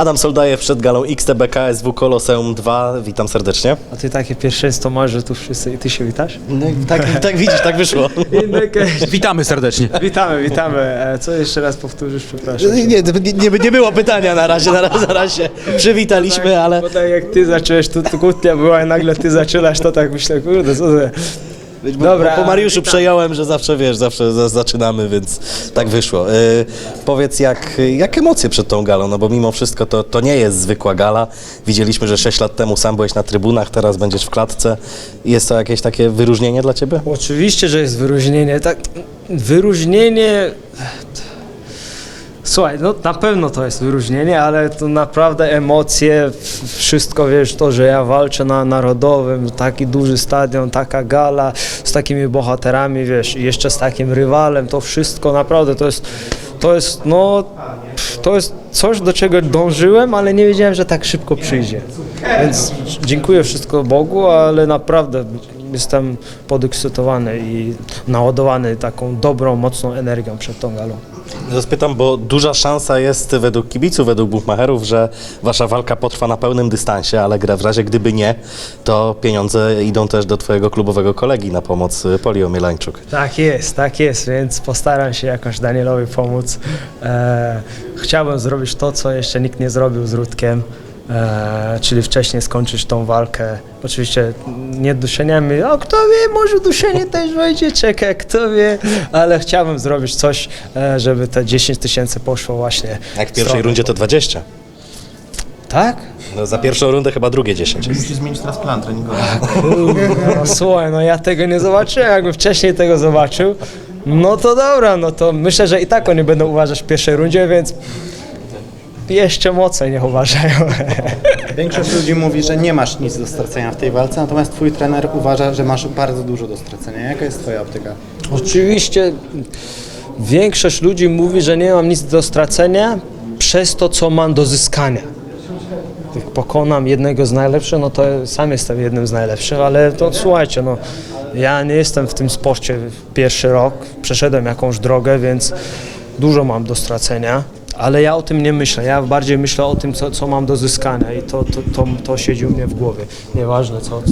Adam Soldajew przed galą XTB KSW Koloseum 2. Witam serdecznie. A ty takie pierwszeństwo masz, że tu wszyscy i ty się witasz? No, tak, tak widzisz, tak wyszło. Witamy serdecznie. Witamy, witamy. E, Co jeszcze raz powtórzysz, przepraszam. Nie, nie, nie, nie było pytania na razie, na razie, na razie przywitaliśmy, ale Bo tak jak ty zacząłeś, tu, tu kłótnia była i nagle ty zaczynasz, to tak myślę, kurde, co Dobra, po Mariuszu witam. przejąłem, że zawsze wiesz, zawsze za- zaczynamy, więc tak wyszło. Y, powiedz, jak, jak emocje przed tą galą, no bo mimo wszystko to, to nie jest zwykła gala. Widzieliśmy, że 6 lat temu sam byłeś na trybunach, teraz będziesz w klatce. Jest to jakieś takie wyróżnienie dla ciebie? Oczywiście, że jest wyróżnienie. Tak, wyróżnienie. Słuchaj, no na pewno to jest wyróżnienie, ale to naprawdę emocje, wszystko wiesz, to, że ja walczę na narodowym, taki duży stadion, taka gala z takimi bohaterami, wiesz, i jeszcze z takim rywalem, to wszystko naprawdę to jest, to jest, no, to jest coś, do czego dążyłem, ale nie wiedziałem, że tak szybko przyjdzie. Więc dziękuję wszystko Bogu, ale naprawdę jestem podekscytowany i naładowany taką dobrą, mocną energią przed tą galą. Spytam, bo duża szansa jest według kibiców, według buchmacherów, że wasza walka potrwa na pełnym dystansie, ale gra w razie gdyby nie, to pieniądze idą też do twojego klubowego kolegi na pomoc y, Poli Omielańczuk. Tak jest, tak jest, więc postaram się jakoś Danielowi pomóc. E, chciałbym zrobić to, co jeszcze nikt nie zrobił z Rudkiem, e, czyli wcześniej skończyć tą walkę. Oczywiście nie duszeniami, o kto wie, może duszenie też wejdzie, czekaj, kto wie, ale chciałbym zrobić coś, e, żeby te 10 tysięcy poszło właśnie. Jak w pierwszej rundzie to 20. Tak? No, za pierwszą rundę chyba drugie 10 jest. Musisz zmienić teraz plan treningowy. No słuchaj, no ja tego nie zobaczyłem, jakbym wcześniej tego zobaczył, no to dobra, no to myślę, że i tak oni będą uważać w pierwszej rundzie, więc jeszcze mocniej niech uważają. Większość ludzi mówi, że nie masz nic do stracenia w tej walce, natomiast twój trener uważa, że masz bardzo dużo do stracenia. Jaka jest twoja optyka? Oczywiście większość ludzi mówi, że nie mam nic do stracenia przez to, co mam do zyskania. Jak pokonam jednego z najlepszych, no to sam jestem jednym z najlepszych, ale to słuchajcie, no ja nie jestem w tym sporcie pierwszy rok, przeszedłem jakąś drogę, więc dużo mam do stracenia, ale ja o tym nie myślę, ja bardziej myślę o tym, co, co mam do zyskania i to, to, to, to siedzi u mnie w głowie, nieważne co,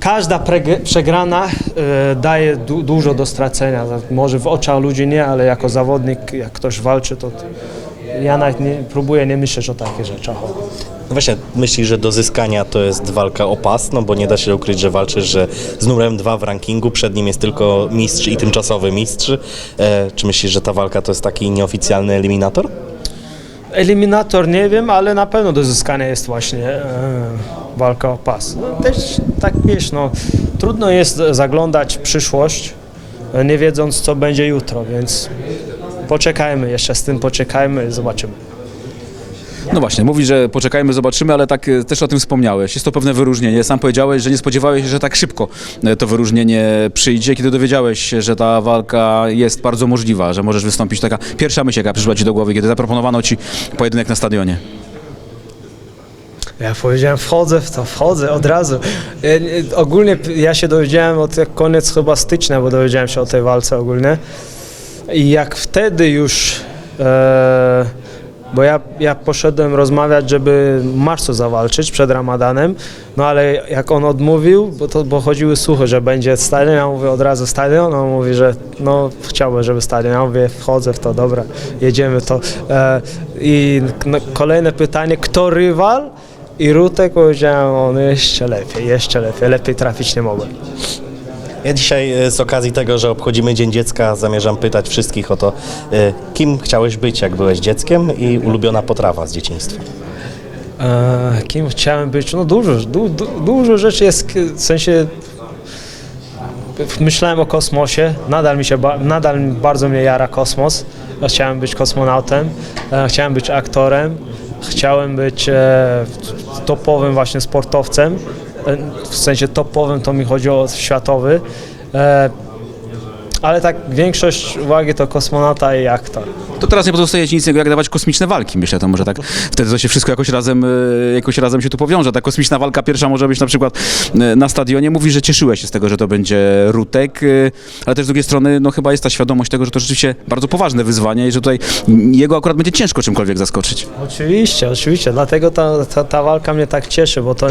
Każda przegrana e, daje du- dużo do stracenia. Może w oczach ludzi nie, ale jako zawodnik, jak ktoś walczy, to ja nawet nie, próbuję nie myśleć o takich rzeczach. No właśnie, myślisz, że do zyskania to jest walka o pas, no bo nie da się ukryć, że walczysz że z numerem dwa w rankingu, przed nim jest tylko mistrz i tymczasowy mistrz. E, czy myślisz, że ta walka to jest taki nieoficjalny eliminator? Eliminator nie wiem, ale na pewno do zyskania jest właśnie e, walka o pas. No, też tak wiesz, no, trudno jest zaglądać w przyszłość, e, nie wiedząc co będzie jutro, więc poczekajmy jeszcze z tym, poczekajmy i zobaczymy. No właśnie, mówi, że poczekajmy, zobaczymy, ale tak e, też o tym wspomniałeś. Jest to pewne wyróżnienie. Sam powiedziałeś, że nie spodziewałeś się, że tak szybko e, to wyróżnienie przyjdzie, kiedy dowiedziałeś się, że ta walka jest bardzo możliwa, że możesz wystąpić. Taka pierwsza myśl, jaka przyszła ci do głowy, kiedy zaproponowano ci pojedynek na stadionie. Ja powiedziałem, wchodzę w to, wchodzę od razu. Nie- ogólnie ja się dowiedziałem od koniec chyba stycznia, bo dowiedziałem się o tej walce ogólnie. I jak wtedy już, e, bo ja, ja poszedłem rozmawiać, żeby w marcu zawalczyć przed Ramadanem, no ale jak on odmówił, bo, to, bo chodziły słuchy, że będzie stadion, ja mówię od razu stadion, on mówi, że no chciałbym, żeby stadion, ja mówię wchodzę w to, dobra, jedziemy to. E, I no, kolejne pytanie, kto rywal? I Rutek powiedziałem, on jeszcze lepiej, jeszcze lepiej, lepiej trafić nie mogłem. Ja dzisiaj e, z okazji tego, że obchodzimy Dzień Dziecka, zamierzam pytać wszystkich o to, e, kim chciałeś być, jak byłeś dzieckiem i ulubiona potrawa z dzieciństwa. E, kim chciałem być? No dużo, du, du, dużo rzeczy jest, w sensie myślałem o kosmosie, nadal mi się, nadal bardzo mnie jara kosmos. Chciałem być kosmonautem, chciałem być aktorem, chciałem być e, topowym właśnie sportowcem, w sensie topowym to mi chodzi o światowy. Ale tak większość uwagi to kosmonauta i aktor. To teraz nie pozostaje ci nic innego, jak dawać kosmiczne walki. Myślę, to może tak wtedy to się wszystko jakoś razem, e, jakoś razem się tu powiąże. Ta kosmiczna walka pierwsza może być na przykład e, na stadionie. Mówi, że cieszyłeś się z tego, że to będzie Rutek, e, ale też z drugiej strony no chyba jest ta świadomość tego, że to rzeczywiście bardzo poważne wyzwanie i że tutaj jego akurat będzie ciężko czymkolwiek zaskoczyć. Oczywiście, oczywiście, dlatego ta, ta, ta walka mnie tak cieszy, bo to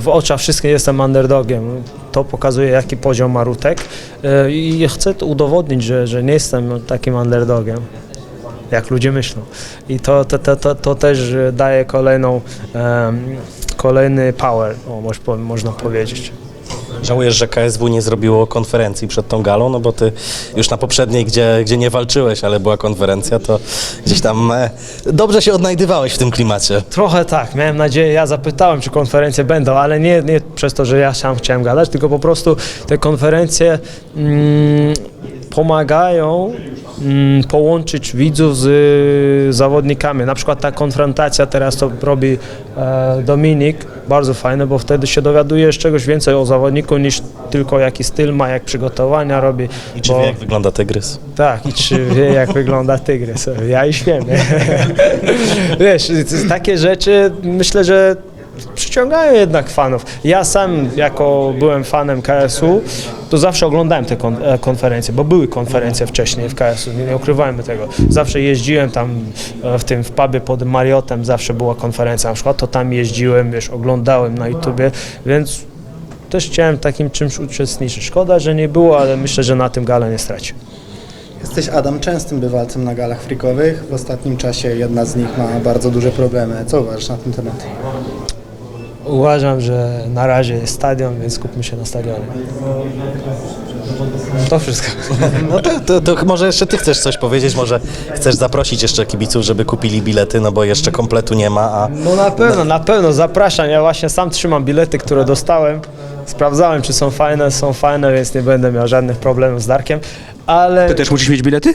w oczach wszystkich jestem underdogiem. To pokazuje, jaki poziom ma Rutek e, i chcę to udowodnić, że, że nie jestem takim underdogiem, jak ludzie myślą. I to, to, to, to, to też daje kolejną, em, kolejny power, o, można powiedzieć. Żałujesz, że KSW nie zrobiło konferencji przed tą galą, no bo ty już na poprzedniej, gdzie, gdzie nie walczyłeś, ale była konferencja, to gdzieś tam e, dobrze się odnajdywałeś w tym klimacie. Trochę tak, miałem nadzieję, ja zapytałem, czy konferencje będą, ale nie, nie przez to, że ja sam chciałem gadać, tylko po prostu te konferencje mm, pomagają mm, połączyć widzów z y, zawodnikami. Na przykład ta konfrontacja teraz to robi e, Dominik, bardzo fajne, bo wtedy się dowiadujesz czegoś więcej o zawodniku niż tylko jaki styl ma, jak przygotowania robi. I czy bo- wie, jak wygląda tygrys? tak, i czy wie, jak wygląda tygrys? Ja i wiem. Wiesz, takie rzeczy myślę, że przyciągają jednak fanów. Ja sam, jako byłem fanem KSU, to zawsze oglądałem te kon- e, konferencje, bo były konferencje wcześniej w KSU, nie, nie ukrywajmy tego. Zawsze jeździłem tam e, w tym w pubie pod Mariotem, zawsze była konferencja na przykład, to tam jeździłem, wiesz, oglądałem na YouTubie, więc też chciałem takim czymś uczestniczyć. Szkoda, że nie było, ale myślę, że na tym gala nie straci. Jesteś Adam częstym bywalcem na galach freakowych. W ostatnim czasie jedna z nich ma bardzo duże problemy. Co uważasz na ten temat? Uważam, że na razie jest stadion, więc skupmy się na stadionie. To wszystko. No to, to, to może jeszcze ty chcesz coś powiedzieć, może chcesz zaprosić jeszcze kibiców, żeby kupili bilety, no bo jeszcze kompletu nie ma, a No na pewno, na pewno, zapraszam. Ja właśnie sam trzymam bilety, które dostałem. Sprawdzałem, czy są fajne, są fajne, więc nie będę miał żadnych problemów z Darkiem. Ale Ty też musisz mieć bilety?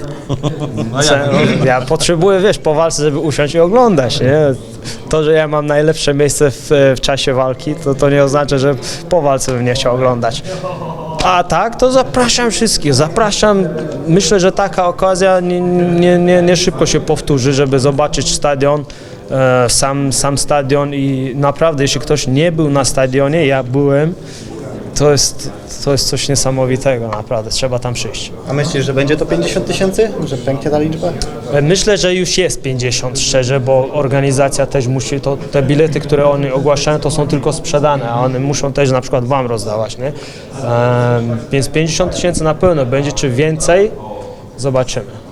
ja, ja potrzebuję, wiesz, po walce, żeby usiąść i oglądać, nie? To, że ja mam najlepsze miejsce w, w czasie walki, to, to nie oznacza, że po walce bym nie chciał oglądać. A tak, to zapraszam wszystkich, zapraszam. Myślę, że taka okazja nie, nie, nie, nie szybko się powtórzy, żeby zobaczyć stadion, sam, sam stadion i naprawdę, jeśli ktoś nie był na stadionie, ja byłem, to jest, to jest coś niesamowitego, naprawdę, trzeba tam przyjść. A myślisz, że będzie to 50 tysięcy? Że pęknie ta liczba? Myślę, że już jest 50 szczerze, bo organizacja też musi, to, te bilety, które oni ogłaszają, to są tylko sprzedane, a one muszą też na przykład wam rozdawać, nie? Em, więc 50 tysięcy na pewno będzie, czy więcej, zobaczymy.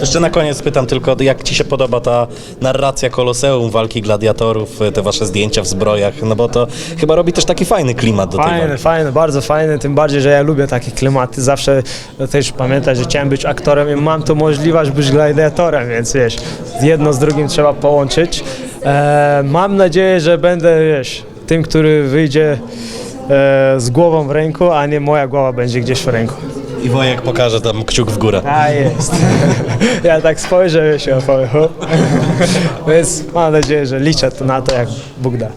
Jeszcze na koniec pytam tylko, jak Ci się podoba ta narracja koloseum, walki gladiatorów, te Wasze zdjęcia w zbrojach, no bo to chyba robi też taki fajny klimat do tej Fajne, walki. fajne, bardzo fajne, tym bardziej, że ja lubię takie klimaty. Zawsze też pamiętam, że chciałem być aktorem i mam tu możliwość być gladiatorem, więc wiesz, jedno z drugim trzeba połączyć. E, mam nadzieję, że będę, wiesz, tym, który wyjdzie z głową w ręku, a nie moja głowa będzie gdzieś w ręku. I Wojek pokaże tam kciuk w górę. A jest. Ja tak spojrzę i się opowiem. Więc mam nadzieję, że liczę tu na to, jak Bóg da.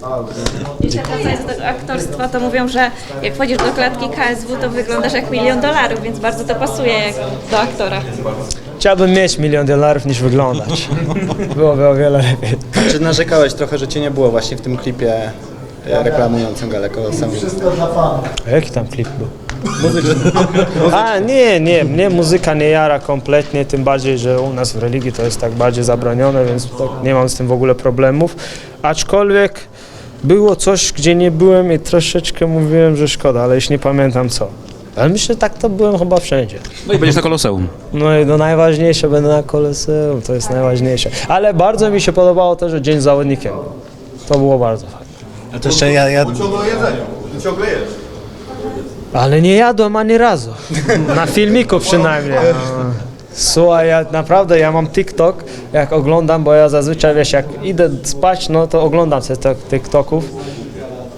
Wracając do aktorstwa, to mówią, że jak wchodzisz do klatki KSW, to wyglądasz jak milion dolarów, więc bardzo to pasuje jak do aktora. Chciałbym mieć milion dolarów niż wyglądać. Byłoby o wiele lepiej. Czy narzekałeś trochę, że cię nie było właśnie w tym klipie e, reklamującym galę koloseum? A jaki tam klip był? A nie, nie, mnie muzyka nie jara kompletnie, tym bardziej, że u nas w religii to jest tak bardziej zabronione, więc tak nie mam z tym w ogóle problemów. Aczkolwiek było coś, gdzie nie byłem i troszeczkę mówiłem, że szkoda, ale już nie pamiętam co. Ale myślę, że tak to byłem chyba wszędzie. No i będziesz na koloseum. No i no najważniejsze będę na Koloseum, to jest najważniejsze. Ale bardzo mi się podobało to, że dzień z zawodnikiem. To było bardzo fajne. A to jeszcze ja, ja Ale nie jadłem ani razu. Na filmiku przynajmniej. No. Słuchaj, ja naprawdę ja mam TikTok, jak oglądam, bo ja zazwyczaj wiesz, jak idę spać, no to oglądam sobie te TikToków.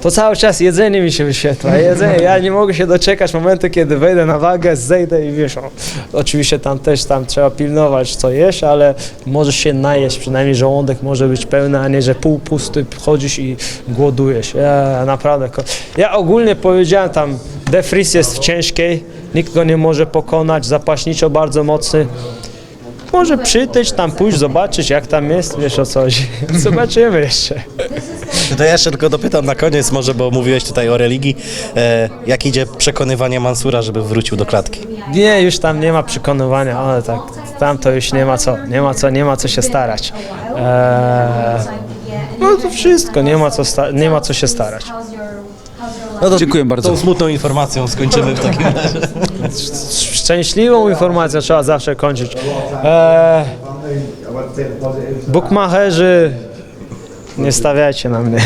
To cały czas jedzenie mi się wyświetla. Jedzenie, ja nie mogę się doczekać momentu, kiedy wejdę na wagę, zejdę i wiesz, o, oczywiście tam też tam trzeba pilnować co jesz, ale możesz się najeść, przynajmniej żołądek może być pełny, a nie, że pół pusty chodzisz i głodujesz. Ja naprawdę, ja ogólnie powiedziałem tam De Vries jest w ciężkiej, nikt go nie może pokonać, zapaśniczo bardzo mocny. Może przytyć tam, pójść, zobaczyć jak tam jest, wiesz o co chodzi. Zobaczymy jeszcze. To ja jeszcze tylko dopytam na koniec może, bo mówiłeś tutaj o religii. E, jak idzie przekonywanie Mansura, żeby wrócił do klatki? Nie, już tam nie ma przekonywania, ale tak, tam to już nie ma co, nie ma co, nie ma co się starać. Eee, no to wszystko, nie ma co, sta- nie ma co się starać. No to Dziękuję bardzo. Tą smutną informacją skończymy w takim razie. Szczęśliwą informacją trzeba zawsze kończyć. Eee, bukmacherzy, nie stawiajcie na mnie.